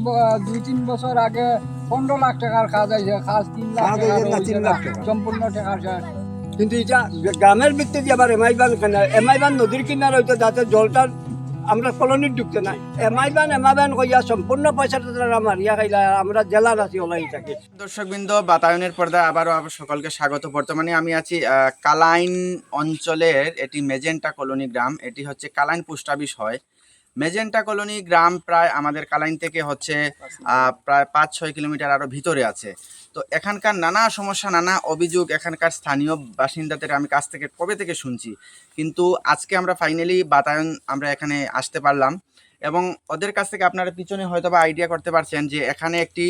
ব- দুই তিন বছর আগে পনেরো লাখ টাকার খাজ আছে খাজ তিন লাখ টাকার তিন লাখ সম্পূর্ণ টাকা শেষ কিন্তু এটা গ্রামের ভিত্তিতে আবার এমাইবান কিনার এমাইবান নদীর কিনার হইতো যাতে জলটা আমরা কলোনির ঢুকতে নাই। এমাইবান এমাইবান কইয়া সম্পূর্ণ পয়সাটা তারা আমার ইয়া খাইলা আমরা জেলার আছি ওলাই থাকি। দর্শকবৃন্দ বাতায়নের পর্দায় আবারও আবার সকলকে স্বাগত। বর্তমানে আমি আছি কালাইন অঞ্চলের এটি মেজেন্টা কলোনি গ্রাম। এটি হচ্ছে কালাইন পোস্ট অফিস হয় মেজেন্টা কলোনি গ্রাম প্রায় আমাদের কালাইন থেকে হচ্ছে প্রায় পাঁচ ছয় কিলোমিটার আরও ভিতরে আছে। তো এখানকার নানা সমস্যা নানা অভিযোগ এখানকার স্থানীয় বাসিন্দাদের আমি কাছ থেকে কবে থেকে শুনছি। কিন্তু আজকে আমরা ফাইনালি বাতায়ন আমরা এখানে আসতে পারলাম। এবং ওদের কাছ থেকে আপনারা পিছনে হয়তো বা আইডিয়া করতে পারছেন যে এখানে একটি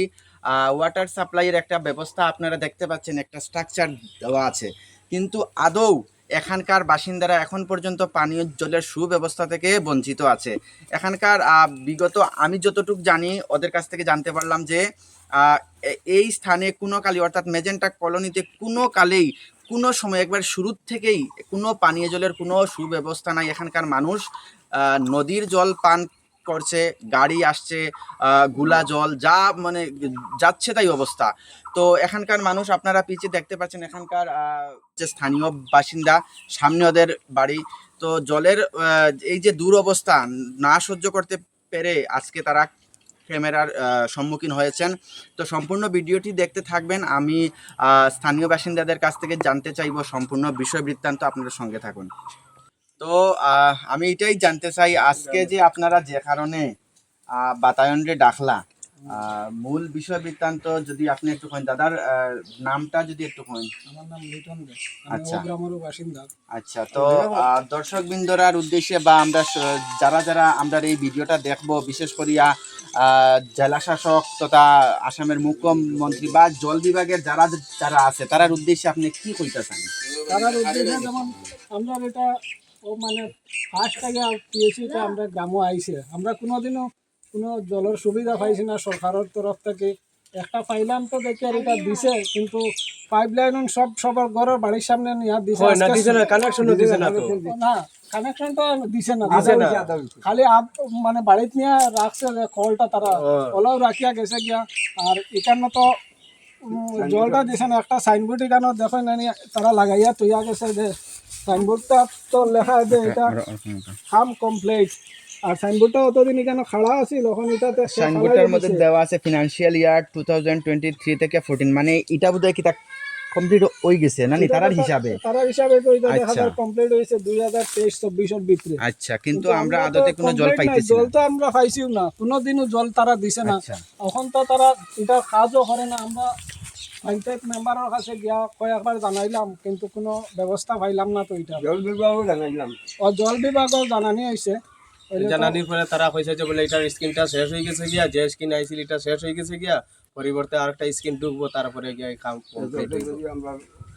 ওয়াটার সাপ্লাইয়ের একটা ব্যবস্থা আপনারা দেখতে পাচ্ছেন একটা স্ট্রাকচার দেওয়া আছে। কিন্তু আদৌ এখানকার বাসিন্দারা এখন পর্যন্ত পানীয় জলের সুব্যবস্থা থেকে বঞ্চিত আছে। এখানকার বিগত, আমি যতটুকু জানি, ওদের কাছ থেকে জানতে পারলাম যে এই স্থানে কোনো কালে অর্থাৎ মেজেন্টা কলোনিতে কোনো কালেই কোনো সময়, একবার শুরুর থেকেই কোনো পানীয় জলের কোনো সুব্যবস্থা নাই। এখানকার মানুষ নদীর জল পান করছে, গাড়ি আসছে গুলা জল, যা মানে যাচ্ছে তাই অবস্থা। তো এখানকার মানুষ, আপনারা পিছিয়ে দেখতে পাচ্ছেন এখানকার যে স্থানীয় বাসিন্দা, সামনে ওদের বাড়ি। তো জলের এই যে দুরবস্থা না সহ্য করতে পেরে আজকে তারা ক্যামেরার সম্মুখীন হয়েছেন। তো সম্পূর্ণ ভিডিওটি দেখতে থাকবেন। আমি স্থানীয় বাসিন্দাদের কাছ থেকে জানতে চাইব সম্পূর্ণ বিষয় বৃত্তান্ত আপনাদের সঙ্গে থাকুন। তো আমি এটাই জানতে চাই আজকে যে আপনারা যে কারণে বাতায়নরে ডাকলা মূল বিষয় বৃত্তান্ত যদি আপনি একটু কইন দাদার নামটা যদি একটু কইন আমার নাম লিটন আচ্ছা। ও গ্রামেরও বাসিন্দা। আচ্ছা তো দর্শক বিন্দুরার উদ্দেশ্যে বা আমরা যারা যারা আমরা এই ভিডিওটা দেখব বিশেষ করিয়া জেলা শাসক তথা আসামের মুখ্যমন্ত্রী বা জল বিভাগের যারা যারা আছে তারার উদ্দেশ্যে আপনি কি কইতে চান তারার উদ্দেশ্যে যেমন আমরা এটা ও মানে ফার্স্ট টাকা পিএসিটা আমরা গ্রামও আইছে আমরা কোনোদিনও কোনো জলের সুবিধা পাইছি না সরকারের তরফ থেকে একটা পাইলাম তো দেখি আর এটা দিছে কিন্তু পাইপ লাইন সব সবার ঘরের বাড়ির সামনে নিয়ে দিছে না, আজকে- দিছে না, connection দিছে না তো। না দিছে না দিছে না। খালি আপ মানে বাড়িতে নিয়ে রাখছে যে কলটা তারা। কলাও রাখিয়া গেছে গিয়া আর এখানে তো জলটা দিছে না একটা সাইনবোর্ড এখানে দেখো না নি, তারা লাগাইয়া তৈয়া গেছে যে সাইনবোর্ডটা তো লেখা আছে এটা হাম কমপ্লিট আর সাইনবোর্ডটা অতদিন এখানে খাড়া আছিল? ওখানে এটাতে সে সাইনবোর্ডের খাড়াই মধ্যে দিছে। দেওয়া আছে financial year two thousand twenty three থেকে ফোরটিন মানে এটা বোধহয় কি তা কমপ্লিট হয়ে গেছে না নি এটা তারার হিসাবে? তারার হিসাবে তো এটা দেখা। যায় কমপ্লিট দুই হাজার তেইশ চব্বিশের ভিতরে। আচ্ছা কিন্তু আমরা আদতে কোনো জল পাইতেছি জল তো আমরা পাইছিও না। কোনোদিনও জল তারা দিছে না। আচ্ছা। এখন তো তারা এটা কাজও করে না আমরা পঞ্চায়েত মেম্বারের কাছে গিয়া কয়েকবার জানাইলাম কিন্তু কোনো ব্যবস্থা পাইলাম না তো এটা। জল বিভাগও জানাইলাম। ও জল বিভাগও জানানি হয়েছে জানানির পরে তারা কইছে যে বলে এটার স্ক্রিনটা শেষ হয়ে গেছে গিয়া যে স্কিন আইছিল এটা শেষ হয়ে গেছে গিয়া পরিবর্তে আরেকটা স্ক্রিন ঢুকবো তারপরে গিয়ে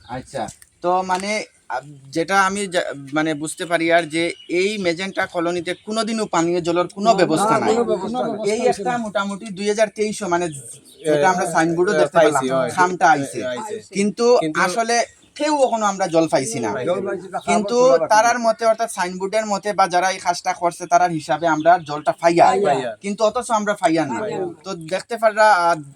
আচ্ছা তো মানে যেটা আমি যা- মানে বুঝতে পারি আর যে এই মেজেন্টা কলোনিতে কোনোদিনও পানীয় জলের কোনো ব্যবস্থা নাই। এই একটা মোটামুটি দুই হাজার তেইশ মানে যেটা আমরা সাইনবোর্ডও দেখতে পাইছি, খামটা আইছে। কিন্তু- আসলে কেউ কখনো আমরা জল পাইছি না। জল কিন্তু তারার মতে অর্থাৎ সাইনবোর্ডের মতে বা যারা এই কাজটা করছে তারার হিসাবে আমরা জলটা ফাইয়া। কিন্তু অথচ আমরা ফাইয়া না। তো দেখতে পাররা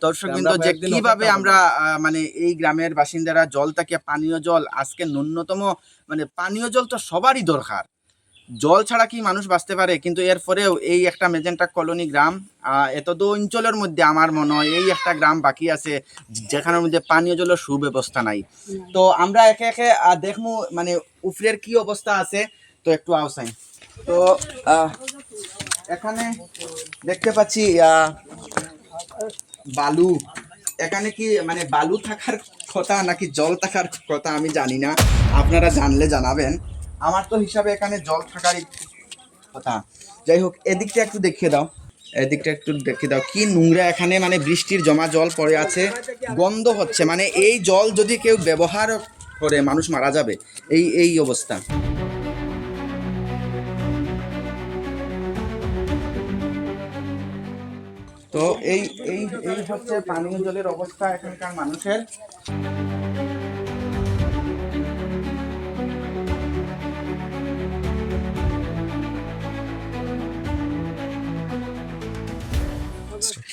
দর্শক কিন্তু যে কীভাবে আমরা মানে এই গ্রামের বাসিন্দারা জলটাকে পানীয় জল আজকে ন্যূনতম মানে পানীয় জল তো সবারই দরকার। জল ছাড়া কি মানুষ বাঁচতে পারে? কিন্তু এরপরেও এই একটা মেজেন্টা কলোনি গ্রাম আহ, এতদ অঞ্চলের মধ্যে আমার মনে হয় এই একটা গ্রাম বাকি আছে যেখানের মধ্যে পানীয় জলের সুব্যবস্থা নাই। তো আমরা একে একে দেখমু মানে উফরের কি অবস্থা আছে তো একটু আওসাই তো এখানে দেখতে পাচ্ছি বালু। এখানে কি মানে বালু থাকার কথা নাকি জল থাকার কথা আমি জানি না আপনারা জানলে জানাবেন। আমার তো হিসাবে এখানে জল থাকারই কথা। যাই হোক, এদিকটা একটু দেখিয়ে দাও। এদিকটা একটু দেখিয়ে দাও। কি নোংরা এখানে মানে বৃষ্টির জমা জল পড়ে আছে। গন্ধ হচ্ছে মানে এই জল যদি কেউ ব্যবহার করে, মানুষ মারা যাবে। এই এই অবস্থা। তো এই এই এই হচ্ছে পানীয় জলের অবস্থা এখানকার মানুষের।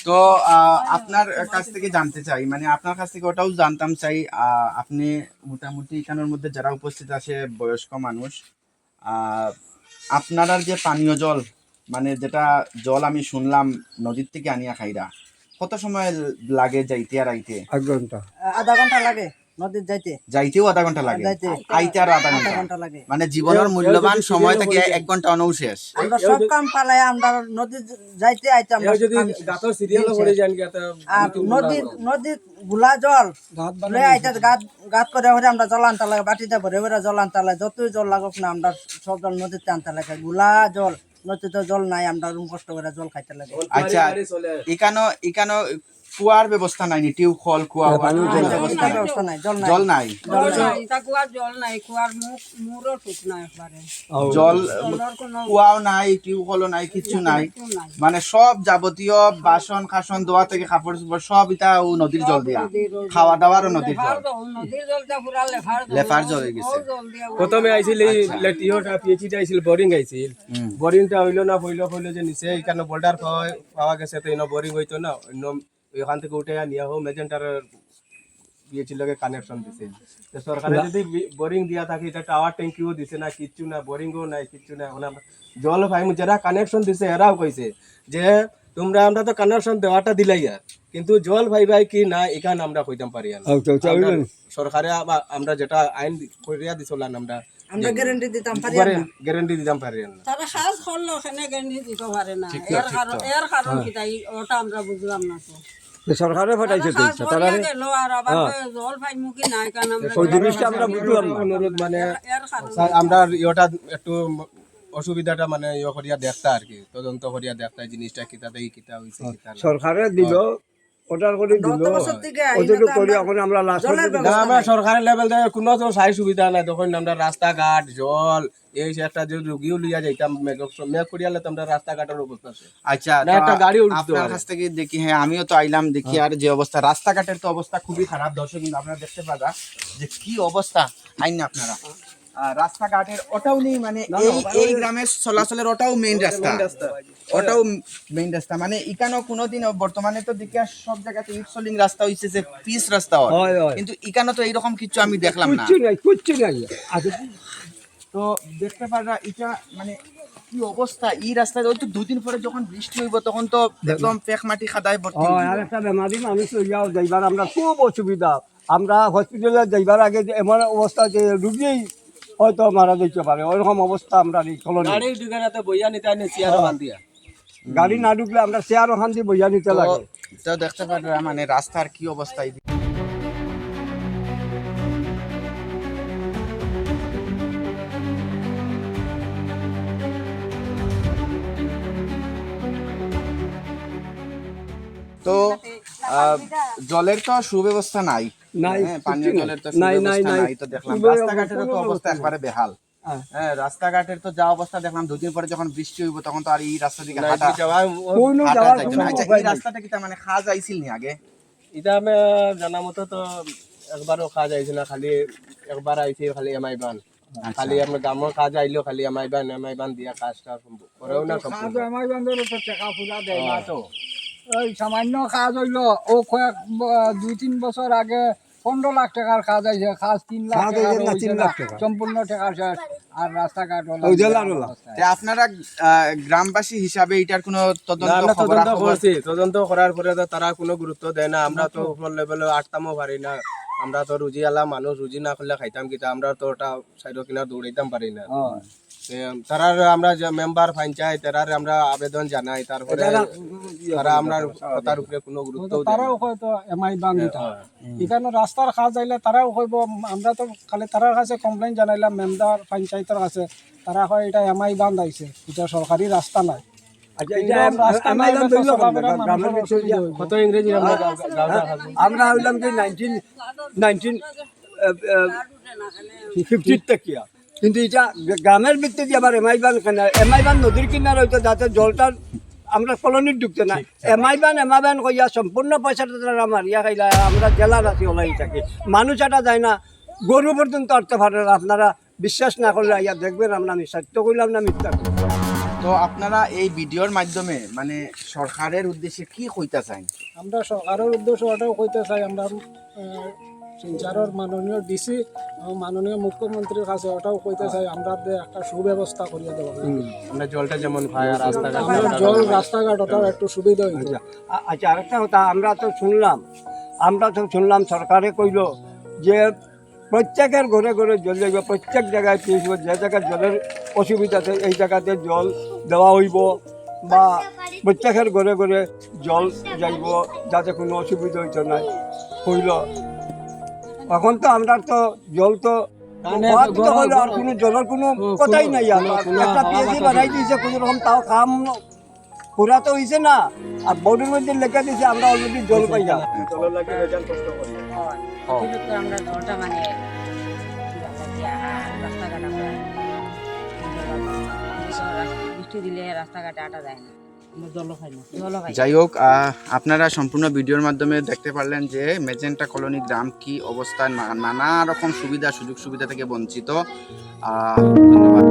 তো আপনার কাছ থেকে জানতে চাই মানে আপনার কাছ থেকে ওটাও জানতাম চাই আপনি মোটামুটি এখানের মধ্যে যারা উপস্থিত আছে বয়স্ক মানুষ আপনার যে পানীয় জল মানে যেটা জল আমি শুনলাম নদীর থেকে আনিয়া খাইরা কত সময় লাগে যাইতে আর আইতে? এক ঘণ্টা। আধা ঘণ্টা লাগে? নদীর যাইতে। যাইতেও আধা ঘণ্টা লাগে। আইতে আর আধা ঘণ্টা লাগে। মানে জীবনের মূল্যবান সময় থেকে এক ঘণ্টা শেষ। আমরা সব কাম পালাই আমরা নদী যাইতে আইতে আমরা যদি গাতর সিরিয়াল করে যান আর নদী নদী গুলা জল লই আইতে গাত গাত করে হরে আমরা জল আনতে লাগে বাটিতে ভরে ভরে জল আনতে লাগে যতই জল লাগুক না আমরা সব জল নদীতে আনতে লাগে। গুলা জল নদীতে জল নাই আমরা রুম কষ্ট করে জল খাইতে লাগে। আচ্ছা এখানো এখানো কুয়ার ব্যবস্থা নাই নি? টিউব কল কুয়া কোনো ব্যবস্থা নাই? জল নাই জল নাই। জল নাই? কুয়ার মুখ মুরও ঠিক না একবারে জল জলের কুয়াও নাই টিউব কলও নাই কিছু নাই। মানে সব যাবতীয় বাসন খাসন ধোয়া থেকে কাপড় চোপড় সব এটা ও নদীর জল দিয়া। খাওয়া দাওয়ারও নদীর জল। লেফার জল হয়ে গেছে। দিয়া। প্রথমে আইছিল এই লেটিওটা পিএইচডি আইছিল বোরিং আইছিল। বোরিংটা হইল না হইল হইল যে নিচে এখানে বোল্ডার পাওয়া গেছে তো ইনো বোরিং হইতো না অন্য এখান থেকে উঠে নিয়ে হোক মেজেন্টার পিএইচডি লগে কানেকশন দিছে। তো সরকারে যদি বোরিং দিয়া থাকে এটা টাওয়ার ট্যাঙ্কিও দিছে না কিচ্ছু না বোরিংও নাই কিচ্ছু না এখন আমরা জল পাইমু যারা কানেকশন দিছে এরাও কইছে যে তোমরা আমরা তো কানেকশন দেওয়াটা দিলাই আর কিন্তু জল ভাই ভাই কি না এখানে আমরা কইতাম পারি না। আমরা সরকারে আবার আমরা যেটা আইন করিয়া দিছিলাম আমরা আমরা গ্যারান্টি দিতাম পারি না গ্যারান্টি দিতাম পারি না তারা করল ওখানে গেঞ্জি দিতে পারে না। এর কারণ এর কারণ কি তাই ওটা আমরা বুঝলাম না তো। সরকারে ফাটাইছে তো সাজ করিয়া গেল আর আবার জল পাই মুখি নাই কারণ আমরা ওই জিনিসটা আমরা বুঝলাম অনুরোধ মানে এর কারণ স্যার, আমরা ইয়েটা একটু অসুবিধাটা মানে ইয়ে করিয়া দেখতা আর কি তদন্ত করিয়া দেখতা এই জিনিসটা কিতা দেখি কিতা হইছে সরকারে দিল অর্ডার করে দিল। করি এখন আমরা লাস্ট না আমরা সরকারের লেভেল থেকে কোনো তো সাই সুবিধা নাই। তখন আমরা রাস্তাঘাট জল এই একটা যে রুগীও লিয়া যাইতাম মেঘ মেঘ করিয়ালে তো আমরা রাস্তাঘাটের অবস্থা আছে। আচ্ছা না, একটা গাড়ি আপনার কাছ থেকে দেখি হ্যাঁ আমিও তো আইলাম দেখি আর যে অবস্থা। রাস্তাঘাটের তো অবস্থা খুবই খারাপ দর্শক কিন্তু আপনারা দেখতে পারা যে কি অবস্থা। আইন না আপনারা। রাস্তাঘাটের ওটাও নেই মানে এই এই গ্রামের চলাচলের ওটাও মেইন রাস্তা। ওটাও মেইন রাস্তা। মানে ইকানো কোনোদিন বর্তমানে তো দেখি সব জায়গাতে ইটসলিং রাস্তা হইছে যে পিস রাস্তা। কিন্তু ইকানো তো এইরকম কিছু আমি দেখলাম না। কিচ্ছু নাই কিচ্ছু নাই। তো দেখতে পারা এটা মানে কি অবস্থা? এই রাস্তায় ওই তো দুদিন পরে যখন বৃষ্টি হইব তখন তো একদম পেক মাটি খাদায় ভর্তি হয় আর একটা বেমারি মানুষ লইয়াও যাইবার। আমরা খুব অসুবিধা। আমরা হসপিটালে যাইবার আগে এমন অবস্থা যে রুগী হয়তো মারা দিতে পারে। ওইরকম অবস্থা আমরা এই কলোনি গাড়ির দুগানাতে বইয়া নিতে আনে চেয়ার বান্ধিয়া। গাড়ি না ঢুকলে আমরা চেয়ার ওখান দিয়ে বইয়া নিতে লাগে। তো দেখতে পারবে মানে রাস্তার কি অবস্থা জলের তো সুব্যবস্থা নাই। নাই, হ্যাঁ, পানীয় জলের তো নাই, নাই, সুব্যবস্থা নাই। নাই তো দেখলাম। রাস্তাঘাটের তো অবস্থা অবস্থা একবারে বেহাল। হ্যাঁ। হ্যাঁ রাস্তাঘাটের তো যা অবস্থা দেখলাম দুদিন পরে যখন বৃষ্টি হইব তখন তো আর এই রাস্তা দিকে হাঁটা যাওয়া কোনো হাঁটা যাওয়ার যাইতো কোনো না। আচ্ছা এই রাস্তাটা কি মানে খাওয়া যাইছিল নি আগে? এটা আমি জানা মতো তো একবারও খাওয়া যাইছে না খালি একবার আইছে খালি এমআই বান। খালি আমরা গ্রামের কাজ আইলো খালি এমআই বান এমআই বান দিয়া কাজটা সম্ভব করেও না ওই সামান্য কাজ হইল। ও কয়েক দুই তিন বছর আগে পনেরো লাখ টাকার কাজ আছে কাজ তিন লাখ টাকা। সম্পূর্ণ টাকা শেষ। আর রাস্তাঘাট আপনারা গ্রামবাসী হিসাবে এটার কোনো তদন্ত আমরা তদন্ত করছি। তদন্ত করার পরে তো তারা কোনো গুরুত্ব দেয় না। আমরা তো উপর লেভেলে আটতামও পারি না। আমরা তো রুজি আলা মানুষ রুজি না করলে খাইতাম কিতা আমরা তো ওটা সাইড কিনা দৌড়াইতাম পারি না। তারার আমরা যে মেম্বার পঞ্চায়েত তারার আমরা আবেদন জানাই। তারপরে তারা আমরা কথার উপরে কোনো গুরুত্ব দেয় তারাও। হয়তো এমআই বান দিতা এখানে রাস্তার কাজ আইলে তারাও কইব আমরা তো খালি তারার কাছে কমপ্লেন জানাইলাম মেম্বার পঞ্চায়েতের কাছে। তারা কয় এটা এমআই বান্ধ আইছে এটা সরকারি রাস্তা নাই। আচ্ছা এইরকম এটা রাস্তা আমরা হইলাম কি নাইনটিন নাইনটিন ফিফটির কিন্তু এটা গ্রামের ভিত্তিতে আবার এমআই বান কেন এমআই বান নদীর কিনার হইতো যাতে জলটা আমরা কলোনির ঢুকতে না। এমআই বান এমআই বান কইয়া সম্পূর্ণ পয়সাটা তারা আমার ইয়া খাইলা আমরা জেলার আছি ওলাই থাকি। মানুষ এটা যায় না গরু পর্যন্ত আটতে পারে আপনারা বিশ্বাস না করলে ইয়া দেখবেন আমরা আমি সত্য কইলাম না মিথ্যা তো আপনারা এই ভিডিওর মাধ্যমে মানে সরকারের উদ্দেশ্যে কি কইতে চান? আমরা সরকারের উদ্দেশ্য ওটাও কইতে চাই আমরা শিলচরের মাননীয় ডিসি মাননীয় মুখ্যমন্ত্রীর কাছে ওটাও কইতে চাই আমরা একটা সুব্যবস্থা করিয়ে দেবো। আমরা জলটা যেমন রাস্তাঘাট জল রাস্তাঘাট ওটাও একটু সুবিধা হইতো। আ- আচ্ছা আরেকটা কথা আমরা তো শুনলাম আমরা তো শুনলাম সরকারে কইল যে প্রত্যেকের ঘরে ঘরে জল যাইব প্রত্যেক জায়গায় পিসব যে জায়গায় জলের অসুবিধা আছে এই জায়গাতে জল দেওয়া হইব বা প্রত্যেকের ঘরে ঘরে জল যাইব যাতে কোনো অসুবিধা হইতো না। হইল এখন তো আমরা তো জল তো আর কোনো জলের কোনো কথাই নাই একটা পিএসি বানাই দিয়েছে কোনো রকম তাও কাম পুরা তো হয়েছে না। আর বোর্ডের মধ্যে লেখা দিয়েছে আমরা অলরেডি জল পাই না জলের লাগে বেজান কষ্ট করি। অতিরিক্ত আমরা জলটা মানে রাস্তাঘাট আমরা বৃষ্টি দিলে রাস্তাঘাটে আটা যায় না। যাই হোক আপনারা সম্পূর্ণ ভিডিওর মাধ্যমে দেখতে পারলেন যে মেজেন্টা কলোনি গ্রাম কি অবস্থা নানা রকম সুবিধা সুযোগ সুবিধা থেকে বঞ্চিত। ধন্যবাদ।